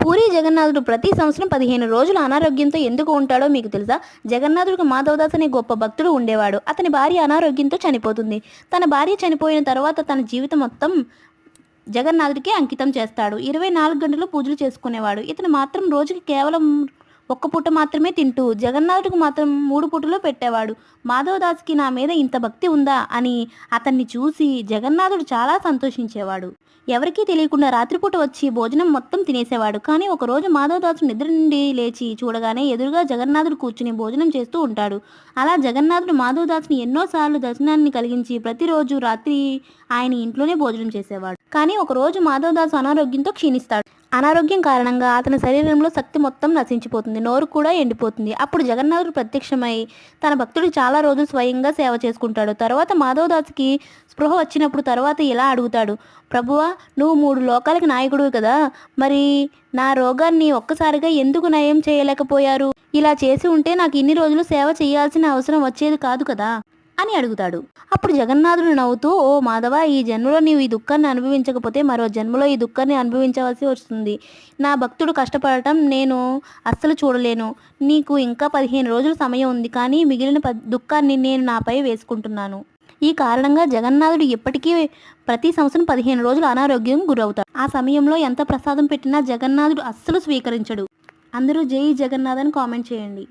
పూరి జగన్నాథుడు ప్రతి సంవత్సరం పదిహేను రోజులు అనారోగ్యంతో ఎందుకు ఉంటాడో మీకు తెలుసా? జగన్నాథుడికి మాధవదాస్ అనే గొప్ప భక్తుడు ఉండేవాడు. అతని భార్య అనారోగ్యంతో చనిపోతుంది. తన భార్య చనిపోయిన తర్వాత తన జీవితం మొత్తం జగన్నాథుడికి అంకితం చేస్తాడు. ఇరవై నాలుగు గంటలు పూజలు చేసుకునేవాడు. ఇతను మాత్రం రోజుకి కేవలం ఒక్క పూట మాత్రమే తింటూ జగన్నాథుడికి మాత్రం మూడు పూటలు పెట్టేవాడు. మాధవదాస్కి నా మీద ఇంత భక్తి ఉందా అని అతన్ని చూసి జగన్నాథుడు చాలా సంతోషించేవాడు. ఎవరికీ తెలియకుండా రాత్రిపూట వచ్చి భోజనం మొత్తం తినేసేవాడు. కానీ ఒకరోజు మాధవదాసు నిద్ర నుండి లేచి చూడగానే ఎదురుగా జగన్నాథుడు కూర్చుని భోజనం చేస్తూ ఉంటాడు. అలా జగన్నాథుడు మాధవదాసుని ఎన్నోసార్లు దర్శనాన్ని కలిగించి ప్రతిరోజు రాత్రి ఆయన ఇంట్లోనే భోజనం చేసేవాడు. కానీ ఒకరోజు మాధవదాసు అనారోగ్యంతో క్షీణిస్తాడు. అనారోగ్యం కారణంగా అతని శరీరంలో శక్తి మొత్తం నశించిపోతుంది నోరు కూడా ఎండిపోతుంది. అప్పుడు జగన్నాథుడు ప్రత్యక్షమై తన భక్తుడు చాలా రోజులు స్వయంగా సేవ చేసుకుంటాడు. తర్వాత మాధవదాస్కి స్పృహ వచ్చినప్పుడు తర్వాత ఇలా అడుగుతాడు ప్రభువా నువ్వు మూడు లోకాలకి నాయకుడు కదా మరి నా రోగాన్ని ఒక్కసారిగా ఎందుకు నయం చేయలేకపోయారు? ఇలా చేసి ఉంటే నాకు ఇన్ని రోజులు సేవ చేయాల్సిన అవసరం వచ్చేది కాదు కదా. అని అడుగుతాడు. అప్పుడు జగన్నాథుడు నవ్వుతూ ఓ మాధవ ఈ జన్మలో నీవు ఈ దుఃఖాన్ని అనుభవించకపోతే మరో జన్మలో ఈ దుఃఖాన్ని అనుభవించవలసి వస్తుంది. నా భక్తుడు కష్టపడటం నేను అస్సలు చూడలేను. నీకు ఇంకా పదిహేను రోజుల సమయం ఉంది కానీ మిగిలిన దుఃఖాన్ని నేను నాపై వేసుకుంటున్నాను. ఈ కారణంగా జగన్నాథుడు ఎప్పటికీ ప్రతి సంవత్సరం పదిహేను రోజులు అనారోగ్యం గురవుతాడు. ఆ సమయంలో ఎంత ప్రసాదం పెట్టినా జగన్నాథుడు అస్సలు స్వీకరించడు. అందరూ జై జగన్నాథ్ అని కామెంట్ చేయండి.